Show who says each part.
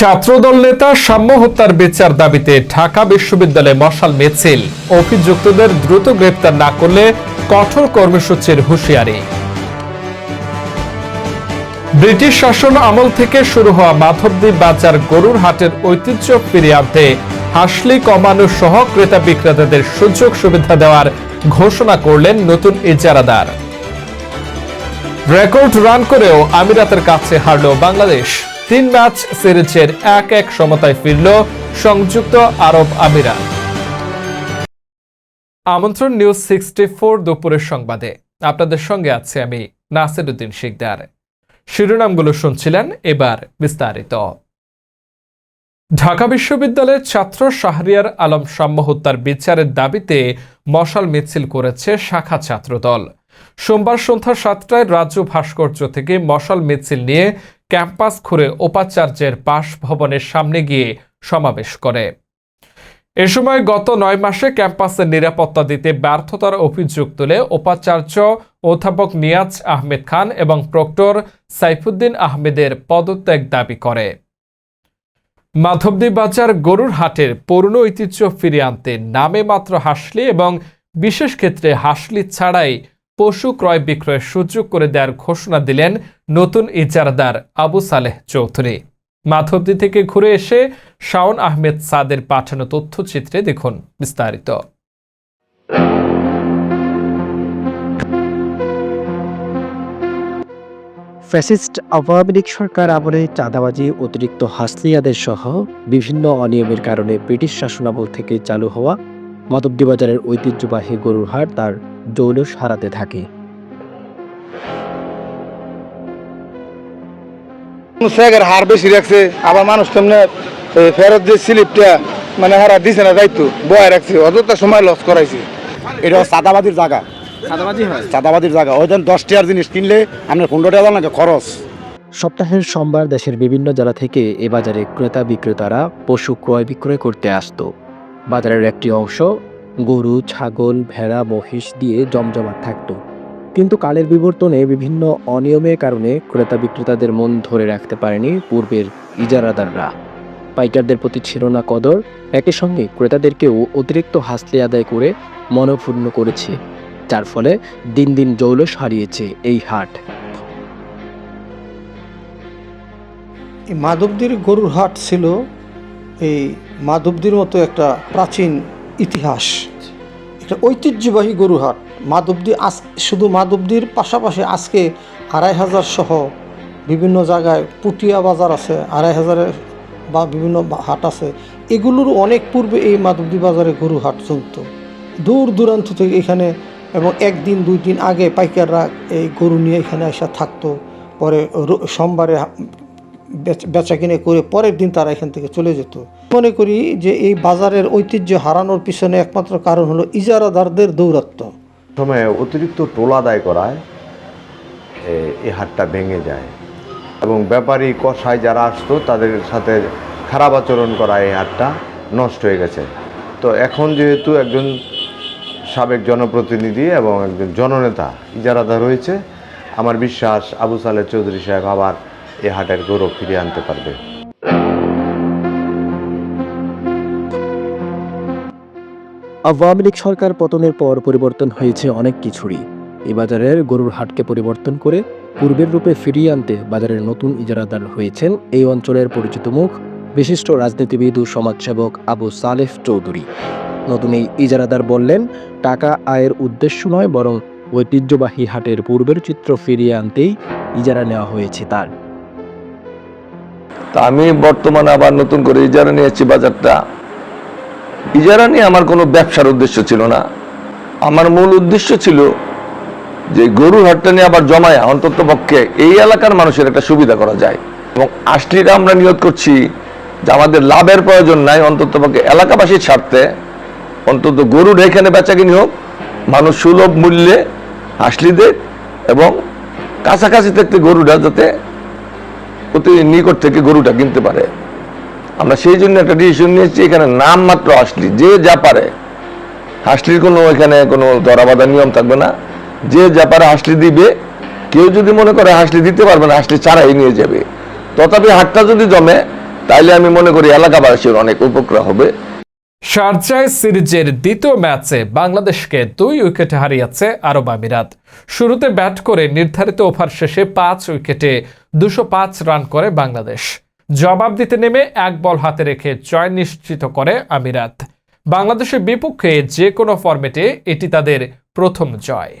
Speaker 1: ছাত্রদল নেতা সাম্য হত্যার বিচার দাবিতে ঢাকা বিশ্ববিদ্যালয়ে মশাল মিছিল। অভিযুক্তদের দ্রুত গ্রেপ্তার না করলে কঠোর কর্মসূচির হুঁশিয়ারি। ব্রিটিশ শাসন আমল থেকে শুরু হওয়া মাধবদী বাজার গরুর হাটের ঐতিহ্য ফিরিয়ে আনতে হাসলি কমানো সহ ক্রেতা বিক্রেতাদের সুযোগ সুবিধা দেওয়ার ঘোষণা করলেন নতুন ইজারাদার। রেকর্ড রান করেও আমিরাতের কাছে হারল বাংলাদেশ। তিন ম্যাচ সিরিজের এক এক সমতায় ফিরল সংযুক্ত আরব আমিরাত। আমন্ত্রণ নিউজ সিক্সটি ফোর দুপুরের সংবাদে। আপনাদের সঙ্গে আছে আমি নাসিরুদ্দিন শিকদার। শিরোনামগুলো শুনছিলেন এবার বিস্তারিত। ঢাকা বিশ্ববিদ্যালয়ের ছাত্র শাহরিয়ার আলম সাম্য হত্যার বিচারের দাবিতে মশাল মিছিল করেছে শাখা ছাত্রদল। সোমবার সন্ধ্যা সাতটায় রাজ্য ভাস্কর্য থেকে মশাল মিছিল নিয়ে ক্যাম্পাস ঘুরে উপাচার্যের বাসভবনের সামনে গিয়ে সমাবেশ করে। এ সময় গত নয় মাসে ক্যাম্পাসের নিরাপত্তা দিতে ব্যর্থতার অভিযোগ তুলে উপাচার্য অধ্যাপক নিয়াজ আহমেদ খান এবং প্রক্টর সাইফুদ্দিন আহমেদের পদত্যাগ দাবি করে। মাধবদী বাজার গরুর হাটের পুরনো ঐতিহ্য ফিরিয়ে আনতে নামে মাত্র হাসলি এবং বিশেষ ক্ষেত্রে হাসলি ছাড়াই পশু ক্রয় বিক্রয়ের সুযোগ করে দেওয়ার ঘোষণা দিলেন নতুন ইজারাদার আবু সালেহ চৌধুরী। মাধবদী থেকে ঘুরে এসে শাওন আহমেদ সাদের পাঠানো তথ্যচিত্রে দেখুন বিস্তারিত।
Speaker 2: ফ্যাসিস্ট আওয়ামী লীগ সরকার আমলে চাঁদাবাজি, অতিরিক্ত হাসলিয়াদের সহ বিভিন্ন অনিয়মের কারণে ব্রিটিশ শাসনামল থেকে চালু হওয়া মাধবদী বাজারের ঐতিহ্যবাহী গরুর হাট তার জৌলস হারাতে থাকে।
Speaker 3: হার বেশি রাখছে আবার মানুষ তেমনি ফেরত যে স্লিপটা মানে হারা দিছে না দায়িত্ব বয় রাখছে অযথা সময় লস করাইছে।
Speaker 4: এটা চাঁদাবাদির জায়গা। চাঁদাবাদির জায়গা। ওই দেন দশ টাকার জিনিস কিনলে আপনার পনেরো টাকা লাগে খরচ।
Speaker 2: সপ্তাহের সোমবার দেশের বিভিন্ন জেলা থেকে এ বাজারে ক্রেতা বিক্রেতারা পশু ক্রয় বিক্রয় করতে আসতো। বাজারের একটি অংশ গরু, ছাগল, ভেড়া, মহিষ দিয়ে জমজমাট থাকতো। কিন্তু কালের বিবর্তনে বিভিন্ন অনিয়মের কারণে ক্রেতা বিক্রেতাদের মন ধরে রাখতে পারেনি পূর্বের ইজারাদাররা। পাইকারদের প্রতি ছিল না কদর, একই সঙ্গে ক্রেতাদেরকেও অতিরিক্ত হাসলি আদায় করে মনক্ষুণ্ণ করেছে, যার ফলে দিন দিন জৌলস হারিয়েছে এই হাট।
Speaker 5: মাধবদীর গরুর হাট ছিল এই মাধবদীর মতো একটা প্রাচীন ইতিহাস। একটা ঐতিহ্যবাহী গরুহাট। মাধবদী আজ, শুধু মাধবদীর পাশাপাশি আজকে আড়াই হাজার সহ বিভিন্ন জায়গায় পুটিয়া বাজার আছে, আড়াই হাজারের বা বিভিন্ন হাট আছে। এগুলোর অনেক পূর্বে এই মাধবদী বাজারে গরু হাট চলত। দূর দূরান্ত থেকে এখানে এবং একদিন, দুই দিন আগে পাইকাররা এই গরু নিয়ে এখানে এসে থাকতো। পরে সোমবারে বেচা কিনে করে পরের দিন তারা এখান থেকে চলে যেত। মনে করি যে এই বাজারের ঐতিহ্য হারানোর পিছনে একমাত্র কারণ হলো ইজারাদারদের দৌরাত্ম্য।
Speaker 6: সময়ে অতিরিক্ত টোল আদায় করায় এই হাটটা ভেঙে যায়। এবং ব্যাপারী কষায় যারা আসতো, তাদের সাথে খারাপ আচরণ করা এই হাটটা নষ্ট হয়ে গেছে। তো এখন যেহেতু একজন সাবেক জনপ্রতিনিধি এবং একজন জননেতা ইজারাদা রয়েছে আমার বিশ্বাস আবু সালেহ চৌধুরী সাহেব আবার এই হাটের গৌরব ফিরিয়ে আনতে পারবে।
Speaker 2: আওয়ামী লীগ সরকার পতনের পর পরিবর্তন হয়েছে অনেক কিছুরই। এই বাজারের গরুর হাটকে পরিবর্তন করে পূর্বের রূপে ফিরিয়ে আনতে বাজারের নতুন ইজারাদার হয়েছেন এই অঞ্চলের পরিচিত মুখ, বিশিষ্ট রাজনীতিবিদ ও সমাজসেবক আবু সালেফ চৌধুরী। নতুন এই ইজারাদার বললেন, টাকা আয়ের উদ্দেশ্য নয় বরং ঐতিহ্যবাহী হাটের পূর্বের চিত্র ফিরিয়ে আনতেই ইজারা নেওয়া হয়েছে তার।
Speaker 7: তা আমি বর্তমানে আবার নতুন করে ইজারা নিয়েছি বাজারটা। ইজারা নিয়ে আমার কোনো ব্যবসার উদ্দেশ্য ছিল না। আমার মূল উদ্দেশ্য ছিল যে গরুর হাটটা নিয়ে আবার জমায় অন্তত পক্ষে এই এলাকার মানুষের একটা সুবিধা করা যায়। এবং আশলিটা আমরা নিয়োগ করছি যে আমাদের লাভের প্রয়োজন নাই, অন্তত পক্ষে এলাকাবাসীর স্বার্থে অন্তত গরুর এখানে বেচাকিনি হোক, মানুষ সুলভ মূল্যে হাসলি দেখ এবং কাছাকাছি থাকতে গরুটা যাতে অতি নিকট থেকে গরুটা কিনতে পারে। আমরা সেই জন্য একটা ডিসিশন নিয়েছি, এখানে নাম মাত্র হাসলি। যে যা পারে, হাসলির কোনো এখানে কোনো দরাবাধা নিয়ম থাকবে না। যে যা পারে হাসলি দিবে। কেউ যদি মনে করে হাসলি দিতে পারবে না, হাসলি চারাই নিয়ে যাবে। তথাপি হাটটা যদি জমে, তাইলে আমি মনে করি এলাকাবাসীর অনেক উপকার হবে।
Speaker 1: শারজায় সিরিজের দ্বিতীয় ম্যাচে বাংলাদেশকে দুই উইকেটে হারিয়েছে আরব আমিরাত। শুরুতে ব্যাট করে নির্ধারিত ওভার শেষে পাঁচ উইকেটে দুশো রান করে বাংলাদেশ। জবাব দিতে নেমে এক বল হাতে রেখে জয় নিশ্চিত করে আমিরাত। বাংলাদেশের বিপক্ষে যে কোনো ফরম্যাটে এটি তাদের প্রথম জয়।